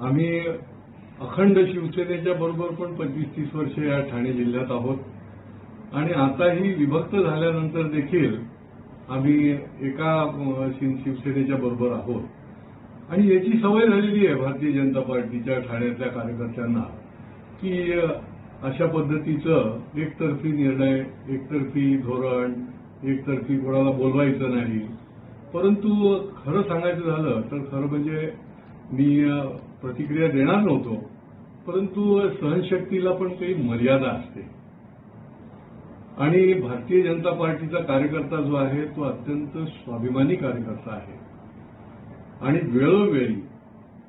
आम्ही अखंड शिवसेनेच्या बरोबर पण पंचवीस तीस वर्ष या ठाणे जिल्ह्यात आहोत. आणि आताही विभक्त झाल्यानंतर देखील आम्ही एका शिव- शिवसेनेच्या बरोबर आहोत. आणि याची सवय झालेली आहे भारतीय जनता पार्टीच्या ठाण्यातल्या कार्यकर्त्यांना की अशा पद्धतीचं एकतर्फी निर्णय एकतर्फी धोरण एकतर्फी कोणाला बोलवायचं नाही. परंतु खरं सांगायचं झालं तर खरं म्हणजे मी प्रतिक्रिया देणार नव्हतो परंतु सहनशक्तीला पण काही मर्यादा असते. आणि भारतीय जनता पार्टीचा कार्यकर्ता जो आहे तो अत्यंत स्वाभिमानी कार्यकर्ता आहे. आणि वेळोवेळी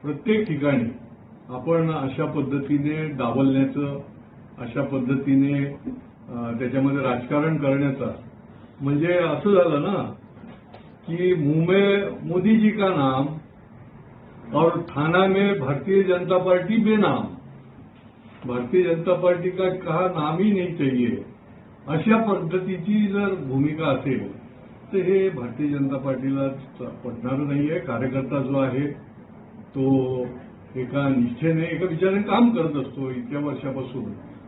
प्रत्येक ठिकाणी आपण अशा पद्धतीने डावलण्याचं अशा पद्धतीने त्याच्यामध्ये राजकारण करण्याचा म्हणजे असं झालं ना की मुंबई मोदीजी का नाम और थाना में भारतीय जनता पार्टी बेनाम। भारतीय जनता पार्टी का कहा नाम ही नहीं चाहिए। अशा पद्धतीची जर भूमिका असेल तर हे भारतीय जनता पार्टीला पडणार नाहीये कार्यकर्ता जो आहे तो एका निष्ठेने एका विचाराने काम करत असतो इतक्या वर्षापासून.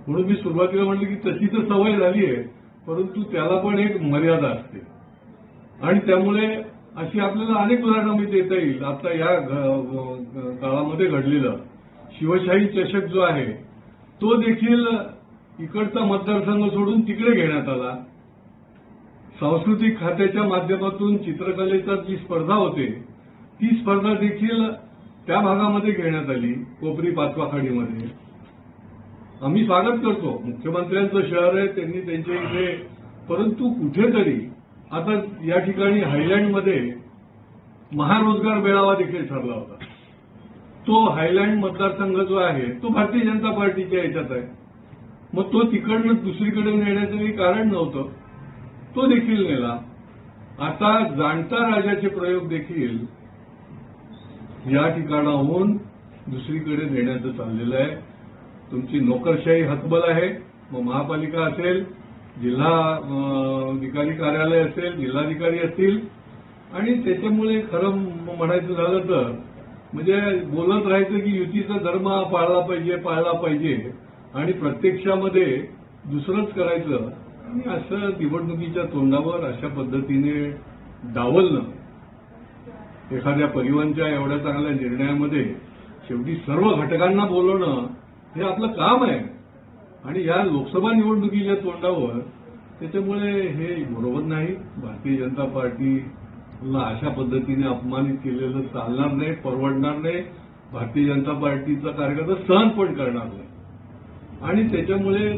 म्हणून मी सुरुवातीला म्हटलं की तशी तर सवय झाली आहे परंतु त्याला पण एक मर्यादा असते. आणि त्यामुळे अशी आपल्याला अनेक उदाहरणं मी देता येईल. आता या काळामध्ये घडलेलं शिवशाही चषक जो आहे तो देखील इकडचा मतदारसंघ सोडून तिकडे घेण्यात आला. सांस्कृतिक खात्याच्या माध्यमातून चित्रकलेचा जी स्पर्धा होते ती स्पर्धा देखील त्या भागामध्ये घेण्यात आली कोपरी पाचवाखाडीमध्ये. आम्ही स्वागत करतो. मुख्यमंत्र्यांचं शहर आहे त्यांनी त्यांच्या इथे परंतु कुठेतरी आता या ठिकाणी हायलँडमध्ये महारोजगार मेळावा देखील ठरला होता. तो हायलँड मतदारसंघ जो आहे तो भारतीय जनता पार्टीच्या याच्यात आहे. मग तो तिकडनं दुसरीकडे नेण्याचं काही कारण नव्हतं. तो देखील नेला. आता जाणता राजाचे प्रयोग देखील या ठिकाणाहून दुसरीकडे नेण्याचं चाललेलं आहे. तुमची नोकरशाही हतबल आहे. मग महापालिका असेल जिल्हा अधिकारी कार्यालय असेल जिल्हाधिकारी असतील आणि त्याच्यामुळे खरं म्हणायचं झालं तर म्हणजे बोलत राहायचं की युतीचा धर्म हा पाळला पाहिजे पाळला पाहिजे आणि प्रत्यक्षामध्ये दुसरंच करायचं आणि असं निवडणुकीच्या तोंडावर अशा पद्धतीने डावलणं. एखाद्या परिवहनच्या एवढ्या चांगल्या निर्णयामध्ये शेवटी सर्व घटकांना बोलवणं हे आपलं काम आहे. आणि या लोकसभा निवडणुकीच्या तोंडावर त्याच्यामुळे हे बरोबर नाही. भारतीय जनता पार्टीला अशा पद्धतीने अपमानित केलेलं चालणार नाही परवडणार नाही. भारतीय जनता पार्टीचा कार्यकर्ता सहन पण करणार नाही. आणि त्याच्यामुळे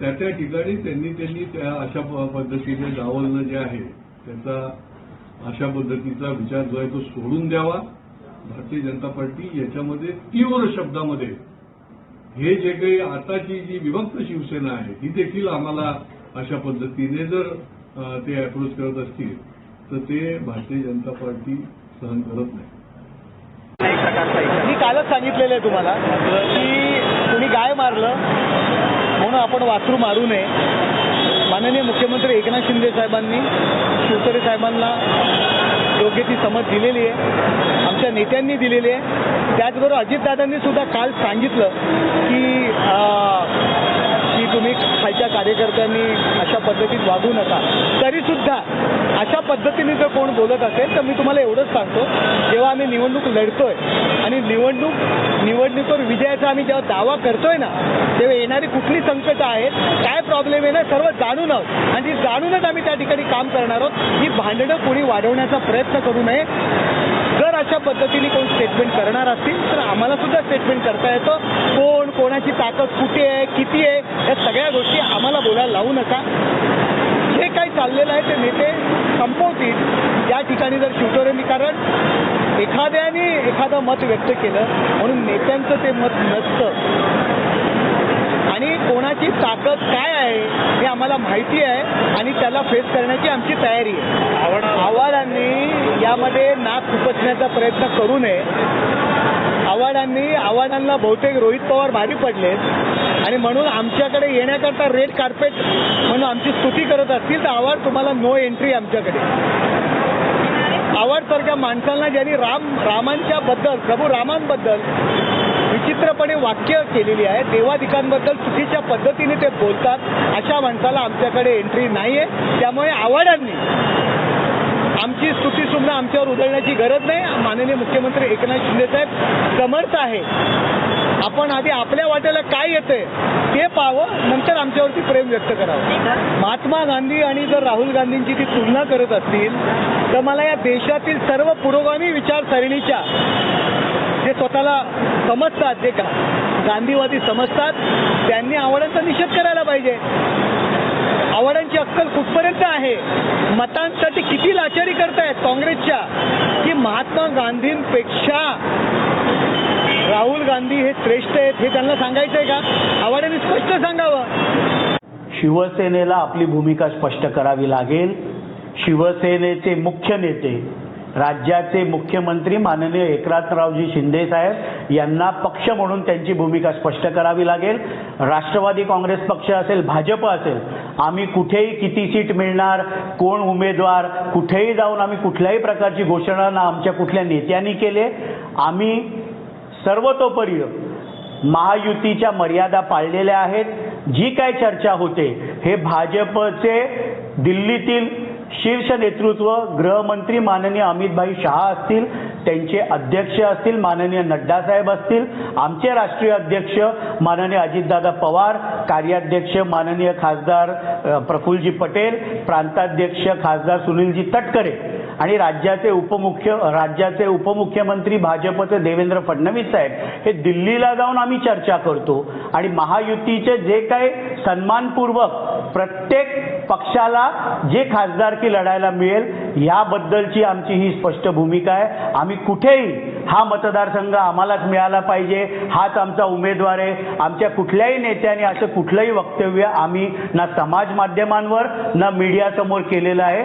त्या त्या ठिकाणी त्यांनी त्यांनी त्या अशा पद्धतीने डावलणं जे आहे त्याचा अशा पद्धतीचा विचार जो आहे तो सोडून द्यावा. भारतीय जनता पार्टी याच्यामध्ये तीव्र शब्दामध्ये हे जे काही आताची जी विभक्त शिवसेना आहे ती देखील आम्हाला अशा पद्धतीने जर ते अप्रोच करत असतील तर ते भारतीय जनता पार्टी सहन करत नाही. मी कालच सांगितलेलं आहे तुम्हाला की तुम्ही गाय मारलं म्हणून आपण वासरू मारू नये. माननीय मुख्यमंत्री एकनाथ शिंदे साहेबांनी शिवसेने साहेबांना योग्य ती समज दिलेली आहे. आमच्या नेत्यांनी दिलेली आहे. त्याचबरोबर अजितदादांनी सुद्धा काल सांगितलं की अं, की तुम्ही खालच्या कार्यकर्त्यांनी अशा पद्धतीत वागू नका. तरी सुद्धा अशा पद्धतीने जर कोण बोलत असेल तर मी तुम्हाला एवढंच सांगतो जेव्हा आम्ही निवडणूक लढतोय आणि निवडणूक निवडणुकीवर विजयाचा आम्ही जेव्हा दावा करतोय ना तेव्हा येणारी कुठली संकट आहेत काय प्रॉब्लेम आहे ना सर्व जाणून आहोत. आणि ती जाणूनच आम्ही त्या ठिकाणी काम करणार आहोत ही भांडणं कोणी वाढवण्याचा प्रयत्न करू नये. जर अशा पद्धतीने कोण स्टेटमेंट करणार असतील तर आम्हाला सुद्धा स्टेटमेंट करता येतं. कोण कोणाची ताकद कुठे आहे किती आहे या सगळ्या गोष्टी आम्हाला बोलायला लावू नका. जे काही चाललेलं आहे ते नेते संपवतील. या ठिकाणी जर शिवतोरेंनी कारण एखाद्याने एखादं मत व्यक्त केलं म्हणून नेत्यांचं ते मत नसतं. आणि कोणाची ताकद काय आहे हे आम्हाला माहिती आहे आणि त्याला फेस करण्याची आमची तयारी आहे. आव्हाडांनी यामध्ये नाक खुपसण्याचा प्रयत्न करू नये. आव्हाडांनी आव्हाडांना बहुतेक रोहित पवार भारी पडलेत. आणि म्हणून आमच्याकडे येण्याकरता रेड कार्पेट म्हणून आमची स्तुती करत असतील तर आवाज तुम्हाला नो एंट्री आमच्याकडे. आवडसारख्या माणसांना ज्यांनी राम रामांच्या बद्दल प्रभू रामांबद्दल विचित्रपणे वाक्य केलेली आहे देवाधिकांबद्दल चुकीच्या पद्धतीने ते बोलतात अशा माणसाला आमच्याकडे एंट्री नाही आहे त्यामुळे आवडांनी आमची स्तुती सुद्धा आमच्यावर उधळण्याची गरज नाही. माननीय मुख्यमंत्री एकनाथ शिंदे साहेब समर्थ आहे. आपण आधी आपल्या वाट्याला काय येतंय ते पाहावं नंतर आमच्यावरती प्रेम व्यक्त करावं. महात्मा गांधी आणि जर राहुल गांधींची ती तुलना करत असतील तर मला या देशातील सर्व पुरोगामी विचारसरणीच्या जे स्वतःला समजतात जे गा- गांधीवादी समजतात त्यांनी आवडांचा निषेध करायला पाहिजे. आवडांची अक्कल कुठपर्यंत आहे? मतांसाठी किती लाचारी करतायत काँग्रेसच्या? की महात्मा गांधींपेक्षा राहुल गांधी हे श्रेष्ठ आहेत हे त्यांना सांगायचं आहे का? आवडांनी स्पष्ट सांगावं. शिवसेनेला आपली भूमिका स्पष्ट करावी लागेल. शिवसेनेचे मुख्य नेते राज्याचे मुख्यमंत्री माननीय एकनाथरावजी शिंदे साहेब यांना पक्ष म्हणून त्यांची भूमिका स्पष्ट करावी लागेल. राष्ट्रवादी काँग्रेस पक्ष असेल भाजप असेल आम्ही कुठेही किती सीट मिळणार कोण उमेदवार कुठेही जाऊन आम्ही कुठल्याही प्रकारची घोषणा ना आमच्या कुठल्या नेत्यांनी केले. आम्ही सर्वतोपरी महायुतीच्या मर्यादा पाळलेल्या आहेत. जी काय चर्चा होते हे भाजपचे दिल्लीतील शीर्ष नेतृत्व गृहमंत्री माननीय अमितभाई शहा असतील त्यांचे अध्यक्ष असतील माननीय नड्डा साहेब असतील आमचे राष्ट्रीय अध्यक्ष माननीय अजितदादा पवार कार्याध्यक्ष माननीय खासदार प्रफुल्लजी पटेल प्रांताध्यक्ष खासदार सुनीलजी तटकरे आणि राज्याचे उपमुख्य राज्याचे उपमुख्यमंत्री भाजपचे देवेंद्र फडणवीस साहेब हे दिल्लीला जाऊन आम्ही चर्चा करतो. आणि महायुतीचे जे काही सन्मानपूर्वक प्रत्येक पक्षाला जे खासदारकी लढायला मिळेल याबद्दलची आमची ही स्पष्ट भूमिका आहे. आम्ही कुठेही हा मतदारसंघ आम्हालाच मिळाला पाहिजे हाच आमचा उमेदवार आहे. आमच्या कुठल्याही नेत्याने असं कुठलंही वक्तव्य आम्ही ना समाज माध्यमांवर ना मीडियासमोर केलेलं आहे.